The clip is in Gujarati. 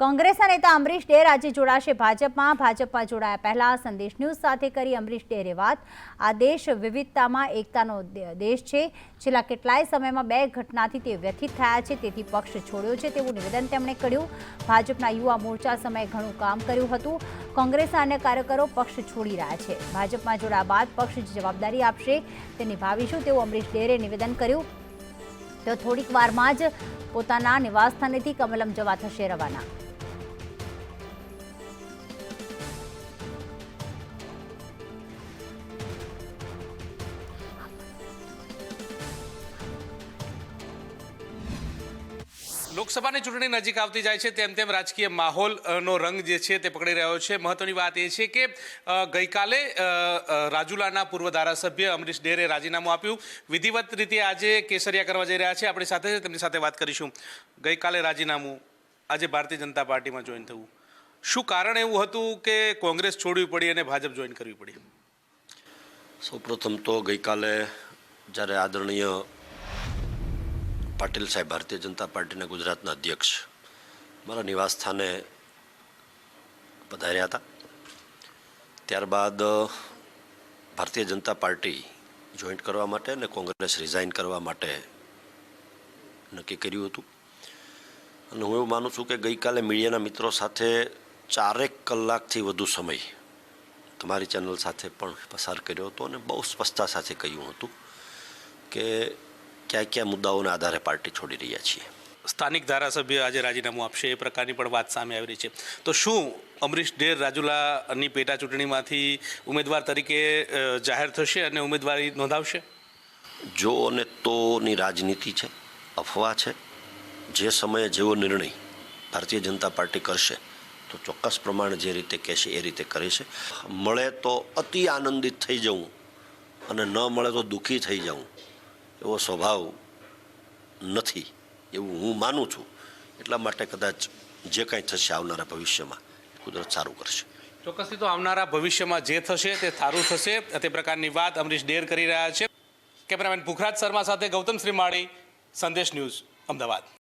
કોંગ્રેસના નેતા અમરીશ ડેર આજે જોડાશે ભાજપમાં. ભાજપમાં જોડાયા પહેલા સંદેશ ન્યૂઝ સાથે કરી અમરીશ ડેરે વાત. આ દેશ વિવિધતામાં એકતાનો દેશ છે. છેલ્લા કેટલાય સમયમાં બે ઘટનાથી તે વ્યથિત થયા છે, તેથી પક્ષ છોડ્યો છે તેવું નિવેદન તેમણે કર્યું. ભાજપના યુવા મોરચા સમયે ઘણું કામ કર્યું હતું. કોંગ્રેસના અન્ય કાર્યકરો પક્ષ છોડી રહ્યા છે. ભાજપમાં જોડાયા બાદ પક્ષ જવાબદારી આપશે તે નિભાવીશું તેવું અમરીશ ડેરે નિવેદન કર્યું. તો થોડીક વારમાં જ પોતાના નિવાસસ્થાનેથી કમલમ જવા થશે રવાના. લોકસભાની ચૂંટણી નજીક આવતી જાય છે, તેમ તેમ રાજકીય માહોલનો રંગ જે છે તે પકડી રહ્યો છે. મહત્વની વાત એ છે કે ગઈકાલે રાજુલાના પૂર્વ ધારાસભ્ય અમરીશ ડેરે રાજીનામું આપ્યું. વિધિવત રીતે આજે કેસરિયા કરવા જઈ રહ્યા છે. આપણી સાથે તેમની સાથે વાત કરીશું. ગઈકાલે રાજીનામું આજે ભારતીય જનતા પાર્ટીમાં જોઈન થવું શું કારણ એવું હતું કે કોંગ્રેસ છોડવી પડી અને ભાજપ જોઈન કરવી પડી? સૌપ્રથમ તો ગઈકાલે જ્યારે આદરણીય પાટીલ સાહેબ ભારતીય જનતા પાર્ટીના ગુજરાતના અધ્યક્ષ. મારા નિવાસ સ્થાને પધાર્યા હતા. ત્યારબાદ, ભારતીય જનતા પાર્ટી જોઈન્ટ કરવા માટે અને કોંગ્રેસ રિઝાઇન કરવા માટે નક્કી કર્યું હતું. અને હું એવું માનું છું કે ગઈકાલે મીડિયાના મિત્રો સાથે ચારેક કલાકથી વધુ સમય તમારી ચેનલ સાથે પણ પસાર કર્યો હતો અને બહુ સ્પષ્ટતા સાથે કહ્યું હતું કે કયા કયા મુદ્દાઓના આધારે પાર્ટી છોડી રહ્યા છીએ? સ્થાનિક ધારાસભ્ય આજે રાજીનામું આપશે એ પ્રકારની પણ વાત સામે આવી રહી છે. તો શું અમરીશ ડેર રાજુલાની પેટા ચૂંટણીમાંથી ઉમેદવાર તરીકે જાહેર થશે અને ઉમેદવારી નોંધાવશે? જો અને તોની રાજનીતિ છે અફવા છે જે સમયે જેવો નિર્ણય ભારતીય જનતા પાર્ટી કરશે તો ચોક્કસ પ્રમાણે જે રીતે કહેશે એ રીતે કરે છે. મળે તો અતિ આનંદિત થઈ જવું અને ન મળે તો દુઃખી થઈ જવું. એવો સ્વભાવ નથી, એવું હું માનું છું. એટલા માટે કદાચ જે કાંઈ થશે આવનારા ભવિષ્યમાં કુદરત સારું કરશે. ચોક્કસથી તો આવનારા ભવિષ્યમાં જે થશે તે સારું થશે. તે પ્રકારની વાત અમરીશ ડેર કરી રહ્યા છે. કેમેરામેન પુખરાજ શર્મા સાથે ગૌતમ શ્રીમાળી, સંદેશ ન્યૂઝ, અમદાવાદ.